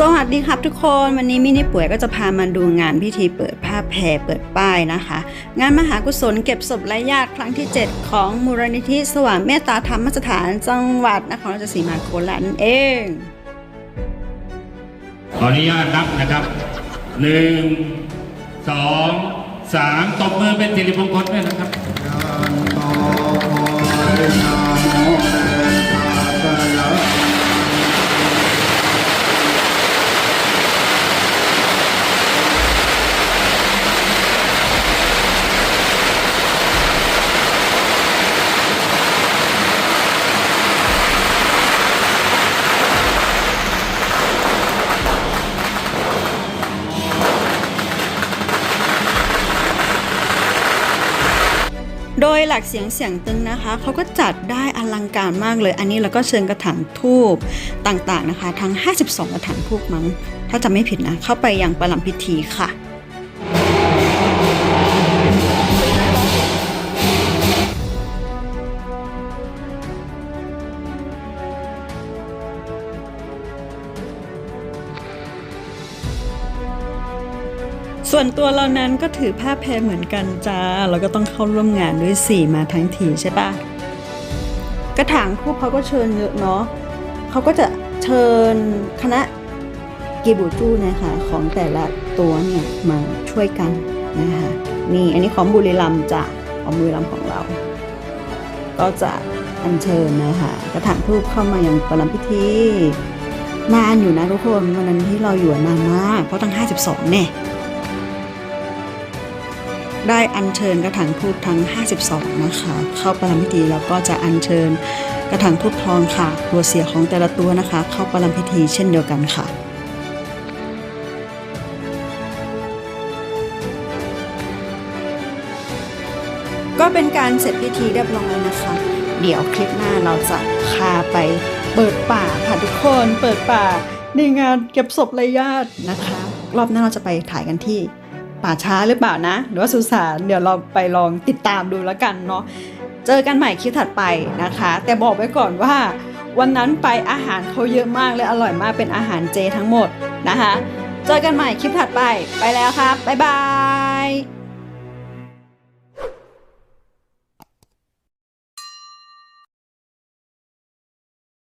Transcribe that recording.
สวัสดีครับทุกคนวันนี้มินิป่วยก็จะพามาดูงานพิธีเปิดผ้าแพรเปิดป้ายนะคะ งานมหากุศลเก็บศพและญาติครั้งที่ 7 ของมูลนิธิสว่างเมตตาธรรมสถานจังหวัดนครราชสีมาโคราชนั่นเองขออนุญาตนับนะครับหนึ่งสองสามตบมือเป็นสิริมงคลด้วยนะครับ โดยหลักเสียงเสียงตึงนะคะเขาก็จัดได้อลังการมากเลย อันนี้เราก็เชิญกระถางทูบต่างๆนะคะ ทั้ง 52 กระถางทูบมั้งถ้าจำไม่ผิดนะ เข้าไปยังประลัมพิธีค่ะ ส่วนตัวเรานั้นก็ถือผ้าแพรเหมือนกันจ้าเราก็ต้องเข้าร่วมงานด้วยสี่มาทั้งทีใช่ปะกระถางทูบเขาก็เชิญเยอะเนาะเขาก็จะเชิญคณะกีบูจูนะคะของแต่ละตัวเนี่ยมาช่วยกันนะคะนี่อันนี้ของบุรีรัมจ้ะของบุรีรัมของเรา ก็จะอัญเชิญนะคะกระถางทูบเข้ามายังประลัมพิธีนานอยู่นะทุกคนวันนั้นที่เราอยู่นานมากเพราะตั้ง 52เนี่ย ได้อัญเชิญกระถางทูบทั้ง 52 นะคะ เข้าประลัมพิธีแล้วก็จะอัญเชิญกระถางทูบทองค่ะ ตัวเสียของแต่ละตัวนะคะ เข้าประลัมพิธีเช่นเดียวกันค่ะก็เป็นการเสร็จพิธีเรียบร้อยนะคะ เดี๋ยวคลิปหน้าเราจะพาไปเปิดป่าค่ะทุกคน เปิดป่าในงานเก็บศพไรญาตินะคะ รอบหน้าเราจะไปถ่ายกันที่ ป่าช้าหรือเปล่านะ หรือว่าสุสานเดี๋ยวเราไปลองติดตามดูแล้วกันเนาะเจอกันใหม่คลิปถัดไปนะคะ แต่บอกไว้ก่อนว่า วันนั้นไปอาหารเขาเยอะมากและอร่อยมากเป็นอาหารเจทั้งหมดนะคะ เจอกันใหม่คลิปถัดไปไปแล้วครับบ๊ายบาย